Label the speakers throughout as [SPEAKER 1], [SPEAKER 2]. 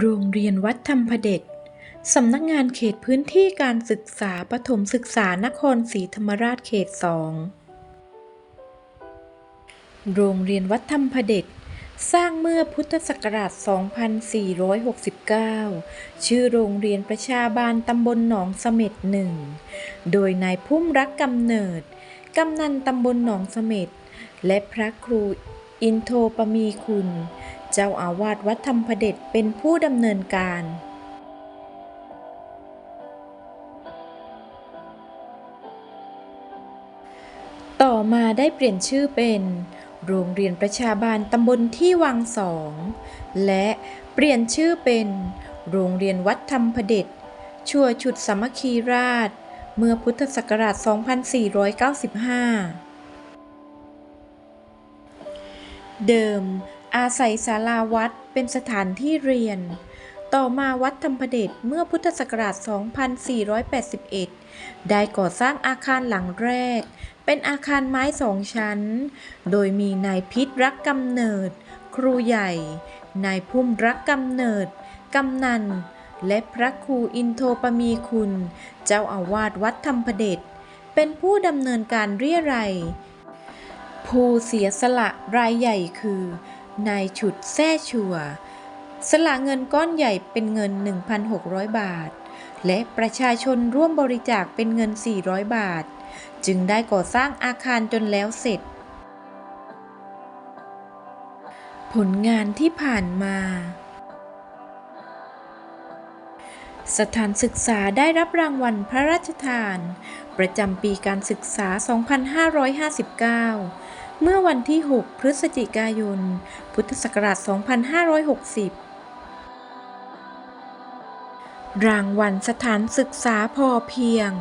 [SPEAKER 1] โรงเรียนวัดธรรมพเดชสำนักงานเขตพื้นที่การศึกษาประถมศึกษานครศรีธรรมราชเขตสองโรงเรียนวัดธรรมพเดชสร้างเมื่อพุทธศักราช 2469 ชื่อโรงเรียนประชาบาลตำบลหนองเสม็ดหนึ่ง โดยนายพุ่มรักกำเนิด กำนันตำบลหนองเสม็ด และพระครูอินโทปมีคุณ เจ้าอาวาสวัดธรรมพเดชเป็นผู้ดำเนินการต่อมาได้เปลี่ยนชื่อเป็น โรงเรียนประชาบาลตำบลที่วังสอง และเปลี่ยนชื่อเป็น โรงเรียนวัดธรรมพเดชชั่วชุดสมัคคีราช เมื่อพุทธศักราช 2495 เดิม อาศัยศาลาวัดเป็นสถานที่เรียน ต่อมาวัดธรรมเดชเมื่อพุทธศักราช 2481 ได้ก่อสร้างอาคารหลังแรก เป็นอาคารไม้สองชั้น โดยมีนายพิษรักกำเนิด ครูใหญ่ นายพุ่มรักกำเนิด กำนัน และพระครูอินโทปมีคุณ เจ้าอาวาสวัดธรรมเดชเป็นผู้ดำเนินการเรียรัยผู้เสียสละรายใหญ่คือ นายฉุดแซ่ชัว สละเงินก้อนใหญ่เป็นเงิน 1,600 บาท และประชาชนร่วมบริจาคเป็นเงิน 400 บาท จึงได้ก่อสร้างอาคารจนแล้วเสร็จ ผลงานที่ผ่านมาสถานศึกษาได้รับรางวัลพระราชทาน ประจำปีการศึกษา 2559 เมื่อวันที่ 6 พฤศจิกายน พุทธศักราช 2560 รางวัลสถานศึกษาพอเพียง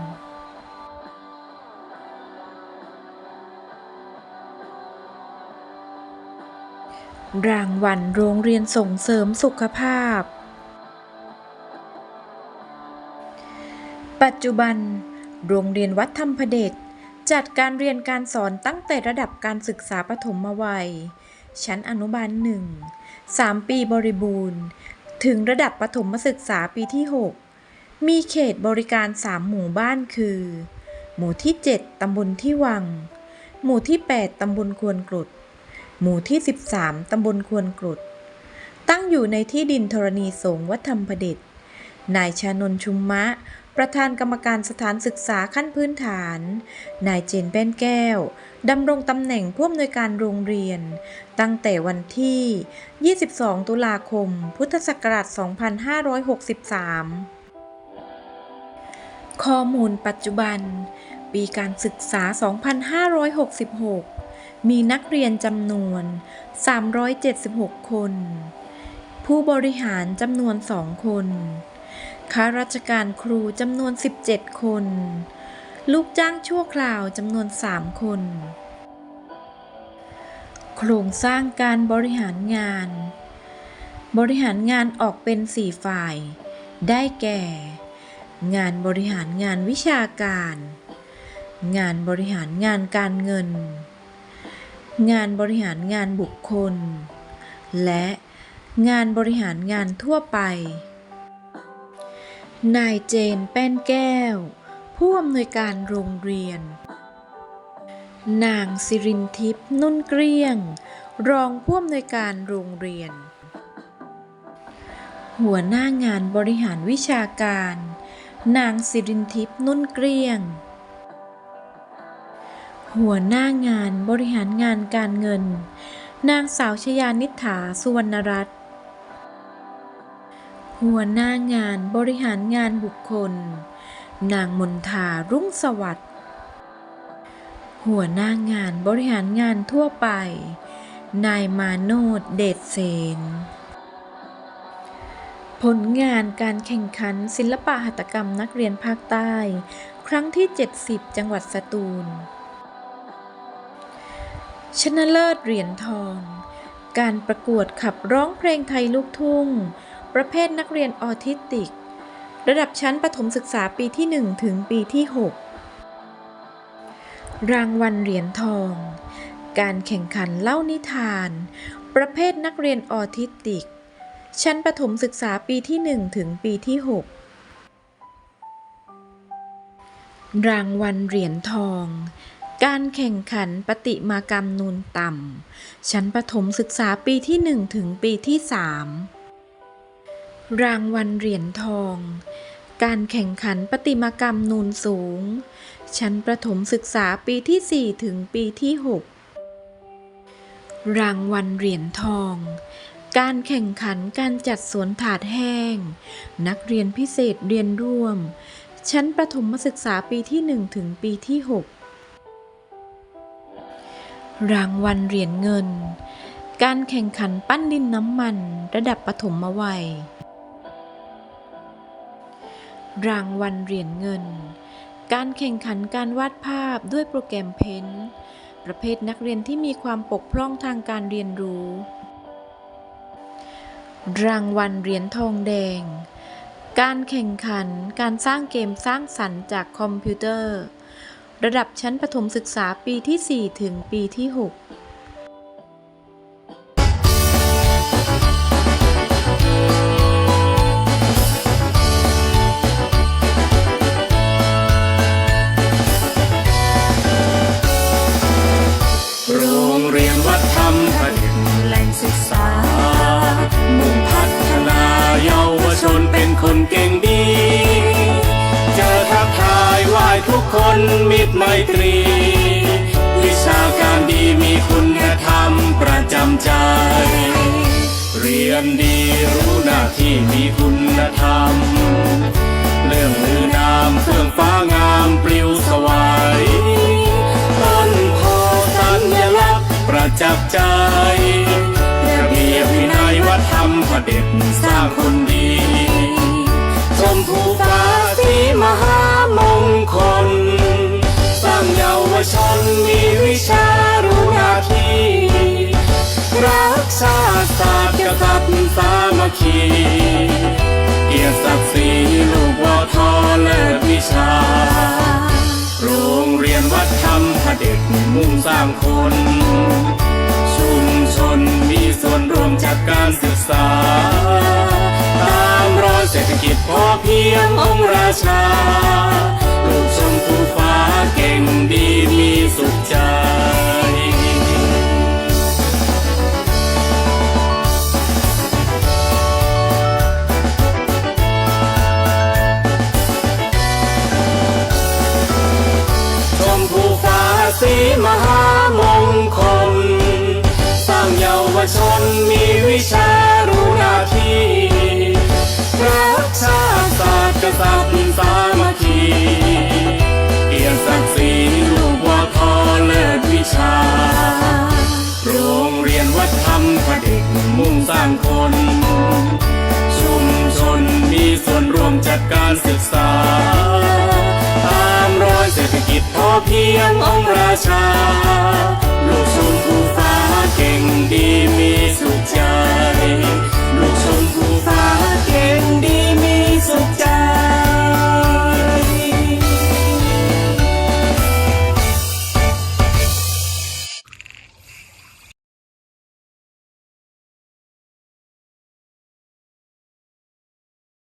[SPEAKER 1] รางวัลโรงเรียนส่งเสริมสุขภาพ ปัจจุบัน โรงเรียนวัดธรรมพเดช จัดการเรียนการสอนตั้งแต่ระดับการศึกษาปฐมวัย ชั้นอนุบาลหนึ่ง3ปีบริบูรณ์ ถึงระดับประถมศึกษาปีที่ 6 มีเขตบริการ 3 หมู่บ้านคือ หมู่ที่ 7 ตำบลที่วัง หมู่ที่ 8 ตำบลควนกรดหมู่ที่ 13 ตำบลควนกรดตั้งอยู่ในที่ดินธรณีสงวัดธรรมพเดชนายชานนชุมมะ ประธานกรรมการสถานศึกษาขั้นพื้นฐาน นายเจนแป้นแก้ว ดำรงตำแหน่งผู้อำนวยการโรงเรียน ตั้งแต่วันที่ 22 ตุลาคม พุทธศักราช 2563 ข้อมูลปัจจุบัน ปีการศึกษา 2566 มีนักเรียนจำนวน 376 คน ผู้บริหารจำนวน 2 คน ข้าราชการครูจำนวน 17 คน ลูกจ้างชั่วคราวจำนวน 3 คน โครงสร้างการบริหารงาน บริหารงานออกเป็น 4 ฝ่าย ได้แก่ งานบริหารงานวิชาการ งานบริหารงานการเงิน งานบริหารงานบุคคล และงานบริหารงานทั่วไป นายเจนแป้นแก้ว ผู้อำนวยการโรงเรียน นางสิรินทิพย์นุ่นเกลี้ยง รองผู้อำนวยการโรงเรียน หัวหน้างานบริหารวิชาการ นางสิรินทิพย์นุ่นเกลี้ยง หัวหน้างานบริหารงานการเงิน นางสาวชยานิษฐาสุวรรณรัตน์ หัวหน้างานบริหารงานบุคคล นางมนทารุ่งสวัสดิ์หัวหน้างานบริหารงานทั่วไป นายมาโนดเดชเสนผลงานการแข่งขันศิลปะหัตถกรรมนักเรียนภาคใต้ ครั้งที่ 70 จังหวัดสตูล ชนะเลิศเหรียญทอง การประกวดขับร้องเพลงไทยลูกทุ่ง ประเภทนักเรียนออทิสติก ระดับชั้นประถมศึกษาปีที่ 1 ถึงปีที่ 6 รางวัลเหรียญทอง การแข่งขันเล่านิทาน ประเภทนักเรียนออทิสติก ชั้นประถมศึกษาปีที่ 1 ถึงปีที่ 6 รางวัลเหรียญทองการแข่งขันประติมากรรมนูนต่ำ ชั้นประถมศึกษาปีที่ 1 ถึงปีที่ 3 รางวัลเหรียญทอง การแข่งขันประติมากรรมนูนสูง ชั้นประถมศึกษาปีที่ 4 ถึงปีที่ 6 รางวัลเหรียญทอง การแข่งขันการจัดสวนถาดแห้ง นักเรียนพิเศษเรียนร่วม ชั้นประถมศึกษาปีที่ 1 ถึงปีที่ 6 รางวัลเหรียญเงินการแข่งขันปั้นดินน้ำมันระดับปฐมวัย รางวัลเหรียญเงิน การแข่งขันการวาดภาพด้วยโปรแกรมเพ้นท์ประเภทนักเรียนที่มีความปกพร่องทางการเรียนรู้ รางวัลเหรียญทองแดง การแข่งขันการสร้างเกมสร้างสรรค์จากคอมพิวเตอร์ ระดับชั้นประถมศึกษาปีที่ 4 ถึงปีที่ 6
[SPEAKER 2] คนมิตรไมตรี วิชาการดีมีคุณธรรมประจำใจ เรียนดีรู้หน้าที่มีคุณธรรม เรื่องลือนามเครื่องฟ้างามปลิวสวายต้นโพสัญลักษณ์ประจักษ์ใจระเบียบวินัยวัฒนธรรมพระเด็จสร้างคนดี พอเลิศวิชา โรงเรียนวัดธรรมพระเด็กมุ่งสร้างคน ชุมชนมีส่วนร่วมจัดการศึกษา ตามรอยเศรษฐกิจพอเพียงองค์ราชา ลูกชมพูฟ้าเก่งดีมีสุข มุ่งสร้างคน ชุมชนมีส่วนร่วมจัดการศึกษา ตามรอยเศรษฐกิจพอเพียงองราชา ลูกชุมผู้ฟ้าเก่งดีมีสุขใจ